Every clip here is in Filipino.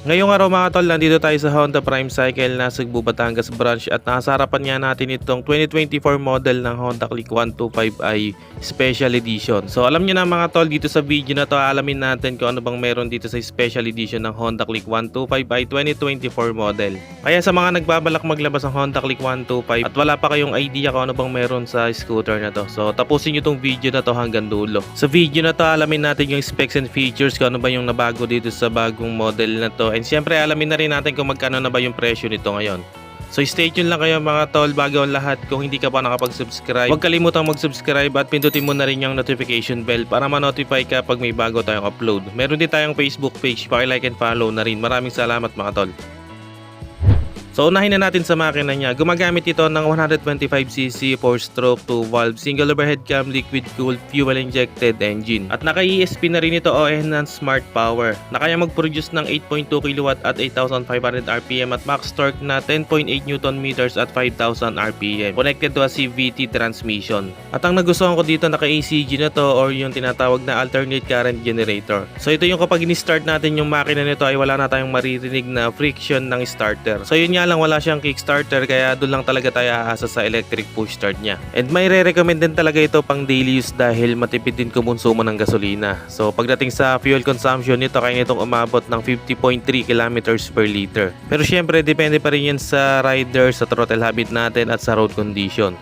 Ngayong araw mga tol, nandito tayo sa Honda Prime Cycle na Cebu, Batangas branch at nasa harapan nga natin itong 2024 model ng Honda Click 125i Special Edition. So alam niyo na mga tol, dito sa video na to alamin natin kung ano bang meron dito sa Special Edition ng Honda Click 125i 2024 model. Kaya sa mga nagbabalak maglabas ng Honda Click 125 at wala pa kayong idea kung ano bang meron sa scooter na to. So tapusin niyo tong video na to hanggang dulo. Sa video na to alamin natin yung specs and features kung ano ba yung nabago dito sa bagong model na to. And syempre alamin na rin natin kung magkano na ba yung presyo nito ngayon. So stay tuned lang kayo mga tol bago ang lahat kung hindi ka pa nakapag-subscribe. Huwag kalimutang mag-subscribe at pindutin mo na rin yung notification bell para ma-notify ka pag may bago tayong upload. Meron din tayong Facebook page, like and follow na rin. Maraming salamat mga tol. So unahin na natin sa makina niya. Gumagamit ito ng 125cc 4-stroke 2-valve single overhead cam liquid cooled fuel injected engine. At naka ESP na rin ito o enhanced smart power. Na kaya mag-produce ng 8.2 kW at 8,500 RPM at max torque na 10.8 Nm at 5,000 RPM. Connected to a CVT transmission. At ang nagustuhan ko dito naka ACG na to or yung tinatawag na alternate current generator. So ito yung kapag ini-start natin yung makina nito ay wala na tayong maririnig na friction ng starter. So yun nga lang wala siyang kickstarter kaya doon lang talaga tayo aasa sa electric push start niya. And may re-recommend din talaga ito pang daily use dahil matipid din kumonsumo ng gasolina. So pagdating sa fuel consumption nito kaya nitong umabot ng 50.3 kilometers per liter. Pero syempre depende pa rin yan sa rider, sa throttle habit natin at sa road condition.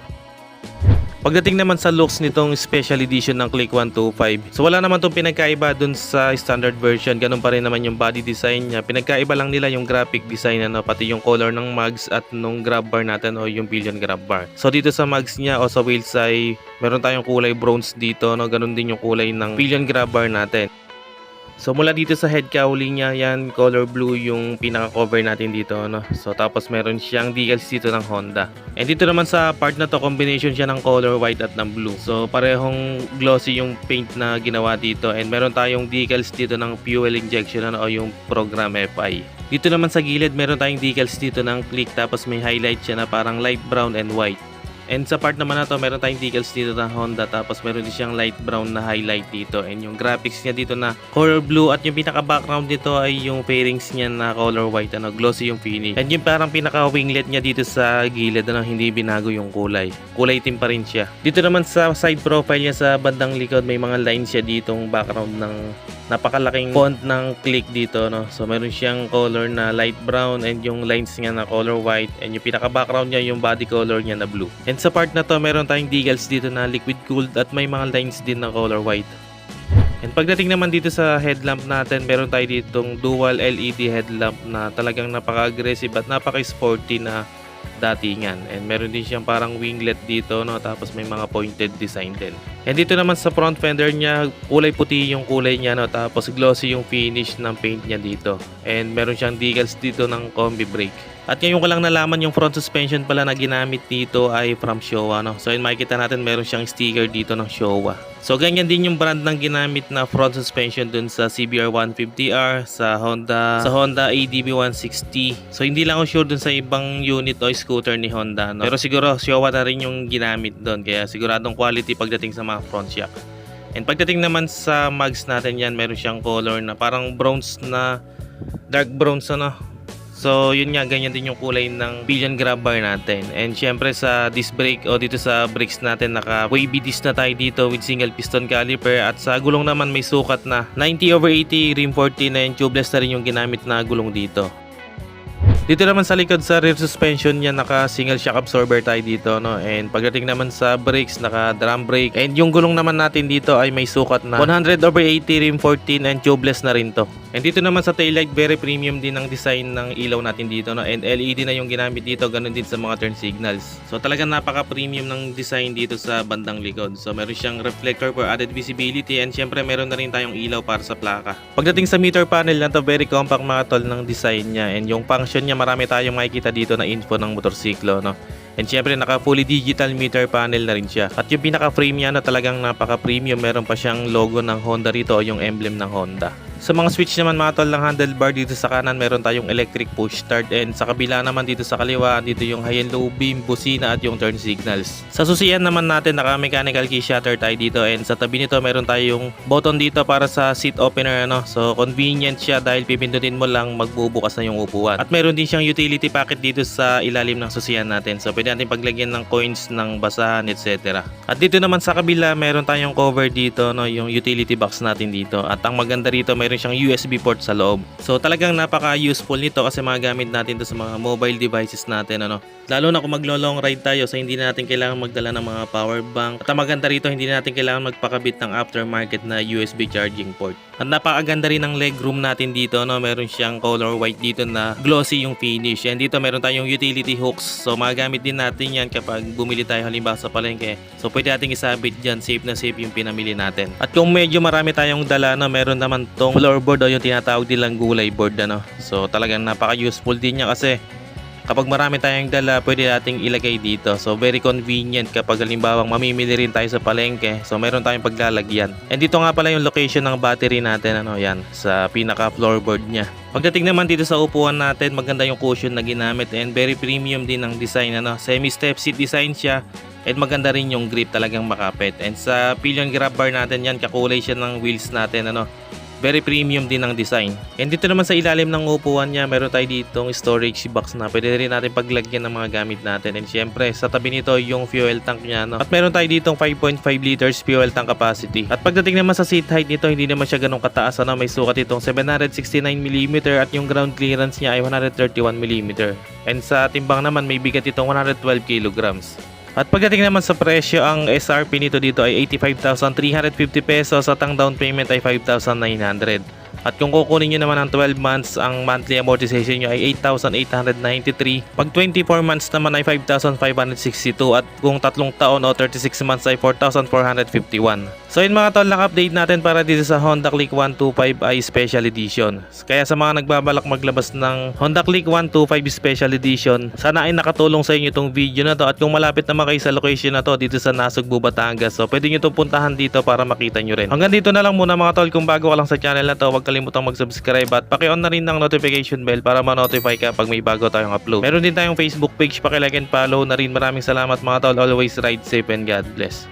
Pagdating naman sa looks nitong special edition ng Click 125, so wala naman itong pinagkaiba dun sa standard version. Ganun pa rin naman yung body design niya. Pinagkaiba lang nila yung graphic design ano, pati yung color ng mugs at nung grab bar natin o yung pillion grab bar. So dito sa mugs niya o sa wheels ay meron tayong kulay bronze dito. No? Ganun din yung kulay ng pillion grab bar natin. So mula dito sa head cowling niya, yan color blue yung pinaka-cover natin dito, no. So tapos meron siyang decals dito ng Honda. And dito naman sa part na to, combination siya ng color white at ng blue. So parehong glossy yung paint na ginawa dito and meron tayong decals dito ng fuel injection ano, o yung program FI. Dito naman sa gilid, meron tayong decals dito ng click tapos may highlight siya na parang light brown and white. And sa part naman na to, meron tayong decals dito na Honda tapos meron din siyang light brown na highlight dito and yung graphics niya dito na color blue at yung pinaka background dito ay yung fairings niya na color white ano glossy yung finish. And yung parang pinaka winglet niya dito sa gilid ano hindi binago yung kulay. Kulay itim pa rin siya. Dito naman sa side profile niya sa bandang likod may mga lines siya ditong background ng napakalaking font ng click dito no so meron siyang color na light brown and yung lines niya na color white and yung pinaka background niya yung body color niya na blue and sa part na to meron tayong decals dito na liquid cooled at may mga lines din na color white And pagdating naman dito sa headlamp natin, meron tayo ditong dual LED headlamp na talagang napaka-aggressive at napaka-sporty na datingan. And meron din siyang parang winglet dito, no? Tapos may mga pointed design din. And dito naman sa front fender niya, kulay puti yung kulay niya, no? Tapos glossy yung finish ng paint niya dito. And meron siyang decals dito ng combi brake. At ngayon ko lang nalaman yung front suspension pala na ginamit dito ay from Showa, no? So yun makikita natin meron siyang sticker dito ng Showa. So ganyan din yung brand ng ginamit na front suspension dun sa CBR 150R, sa Honda, sa Honda ADB 160. So hindi lang ako sure dun sa ibang unit o scooter ni Honda, no? Pero siguro Showa na rin yung ginamit doon, kaya siguradong quality pagdating sa mga front shock. And pagdating naman sa mugs natin yan, meron siyang color na parang bronze na dark bronze ano. So yun nga, ganyan din yung kulay ng pillion grab bar natin. And syempre sa disc brake o dito sa brakes natin, naka wavy disc na tayo dito with single piston caliper. At sa gulong naman may sukat na 90 over 80 rim 40 na yung tubeless na rin yung ginamit na gulong dito. Dito naman sa likod sa rear suspension niya naka single shock absorber tayo dito no and pagdating naman sa brakes naka drum brake and yung gulong naman natin dito ay may sukat na 100 over 80 rim 14 and tubeless na rin to. And dito naman sa taillight very premium din ang design ng ilaw natin dito no and LED na yung ginamit dito ganun din sa mga turn signals. So talagang napaka premium ng design dito sa bandang likod. So meron siyang reflector for added visibility and syempre meron na rin tayong ilaw para sa plaka. Pagdating sa meter panel na to very compact mga tol ng design niya and yung function niya marami tayong makikita dito na info ng motorsiklo no. And syempre naka fully digital meter panel na rin siya. At yung pinaka frame niya na talagang napaka premium meron pa siyang logo ng Honda rito o yung emblem ng Honda. Sa mga switch naman mga tol ng handlebar dito sa kanan meron tayong electric push start and sa kabila naman dito sa kaliwa dito yung high and low beam, busina at yung turn signals. Sa susiyan naman natin naka mechanical key shutter tayo dito and sa tabi nito meron tayong button dito para sa seat opener ano. So convenient siya dahil pipindutin mo lang magbubukas na yung upuan. At meron din siyang utility packet dito sa ilalim ng susiyan natin. So pwede natin paglagyan ng coins ng basahan etc. At dito naman sa kabila meron tayong cover dito no yung utility box natin dito. At ang maganda rito meron siyang USB port sa loob. So talagang napaka-useful nito kasi magagamit natin to sa mga mobile devices natin ano. Lalo na kung maglo-long ride tayo so hindi na natin kailangan magdala ng mga power bank. At maganda rito hindi na natin kailangan magpakabit ng aftermarket na USB charging port. At napakaganda rin ng leg room natin dito no. Meron siyang color white dito na glossy yung finish. And dito meron tayong utility hooks. So magagamit din natin yan kapag bumili tayo halimbawa sa palengke. So pwede nating isabit dyan. Safe na safe yung pinamili natin. At kung medyo marami tayong dala no, meron naman tong floorboard o yung tinatawag nilang gulay board ano. So talagang napaka-useful din niya kasi kapag marami tayong dala, pwede nating ilagay dito. So, very convenient kapag halimbawa mamimili rin tayo sa palengke. So, meron tayong paglalagyan. And dito nga pala yung location ng battery natin. Ano, yan, sa pinaka floorboard niya. Pagdating naman dito sa upuan natin, maganda yung cushion na ginamit and very premium din ang design. Ano, semi-step seat design siya. And maganda rin yung grip talagang makapit. And sa pillion grab bar natin yan, kakulay siya ng wheels natin. Ano, very premium din ang design. And dito naman sa ilalim ng upuan niya, meron tayo ditong storage box na pwede rin natin paglagyan ng mga gamit natin. And syempre, sa tabi nito yung fuel tank niya. No? At meron tayo ditong 5.5 liters fuel tank capacity. At pagdating naman sa seat height nito, hindi naman siya ganun kataas. Ano? May sukat itong 769mm at yung ground clearance niya ay 131mm. And sa timbang naman, may bigat itong 112 kilograms. At pagdating naman sa presyo, ang SRP nito dito ay 85,350 pesos at ang down payment ay 5,900. At kung kukunin nyo naman ang 12 months, ang monthly amortization nyo ay 8,893. Pag 24 months naman ay 5,562 at kung tatlong taon o 36 months ay 4,451. So yun mga tol, update natin para dito sa Honda Click 125i Special Edition. Kaya sa mga nagbabalak maglabas ng Honda Click 125 Special Edition, sana ay nakatulong sa inyo itong video na to at kung malapit naman kayo sa location na to dito sa Nasugbu, Batangas, so pwede nyo itong puntahan dito para makita nyo rin. Hanggang dito na lang muna mga tol, kung bago ka lang sa channel na to, huwag kalimutang mag-subscribe at paki-on na rin ng notification bell para ma-notify ka pag may bago tayong upload. Meron din tayong Facebook page, paki-like and follow na rin. Maraming salamat mga tol. Always ride safe and God bless.